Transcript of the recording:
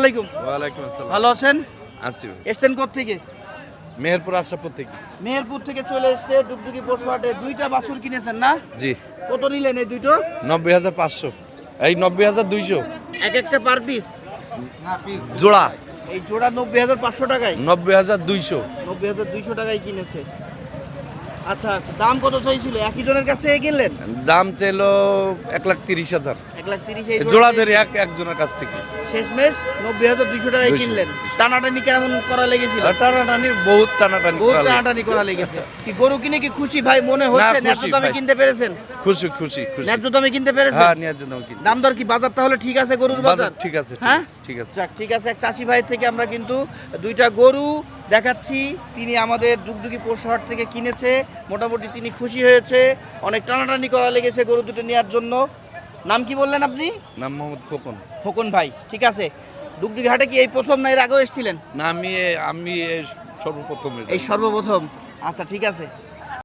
আলাইকুম। ওয়ালাইকুম আসসালাম। ভালো আছেন? আসছি এসছেন থেকে মেহেরপুর আশরাফপুর থেকে। মেহেরপুর থেকে চলে এসছে ডুগডুগি পশুহাটে দুইটা বাছুর কিনেছেন না? জি। কত নিলেন এই দুটো নব্বই হাজার পাঁচশো। এই নব্বই হাজার দুইশো। এক একটা পার পিস জোড়া। এই জোড়া নব্বই হাজার পাঁচশো টাকায়? নব্বই হাজার দুইশো। নব্বই হাজার দুইশো টাকায় কিনেছে। আচ্ছা দাম কত চাইছিল? একই জনের কাছ থেকে কিনলেন? দাম চাইলো এক লাখ তিরিশ হাজার। লাখ তিরিশ জোড়া ধরে এক একজনের কাছ থেকে। শেষমেশ নব্বই হাজার দুইশো টাকায় কিনলেন। টানাটানি কেমন করা লেগেছিল? টানাটানি বহুত টানাটানি বহুত টানাটানি করা লেগেছে। কি গরু কিনে কি খুশি ভাই? মনে হচ্ছে ন্যায্য দামে কিনতে পেরেছেন? খুশি খুশি খুশি। ন্যায্য দামে কিনতে পেরেছেন? হ্যাঁ। দাম দর কি বাজার তাহলে ঠিক আছে গরুর বাজার ঠিক আছে ঠিক হ্যাঁ? আছে, ঠিক আছে। যাক ঠিক আছে এক চাষি ভাই থেকে আমরা কিন্তু দুইটা গরু দেখাচ্ছি। তিনি আমাদের ডুগডুগি পশুহাট থেকে কিনেছে। মোটামুটি তিনি খুশি হয়েছে। অনেক টানাটানি করা লেগেছে গরু দুটো নেওয়ার জন্য। নাম কি বললেন আপনি? নাম মোহাম্মদ খোকন। খোকন ভাই ঠিক আছে। ডুগডুগি হাটে কি এই প্রথম না এর আগেও এসেছিলেন? না আমি আমি সর্বপ্রথম এই সর্বপ্রথম? আচ্ছা ঠিক আছে।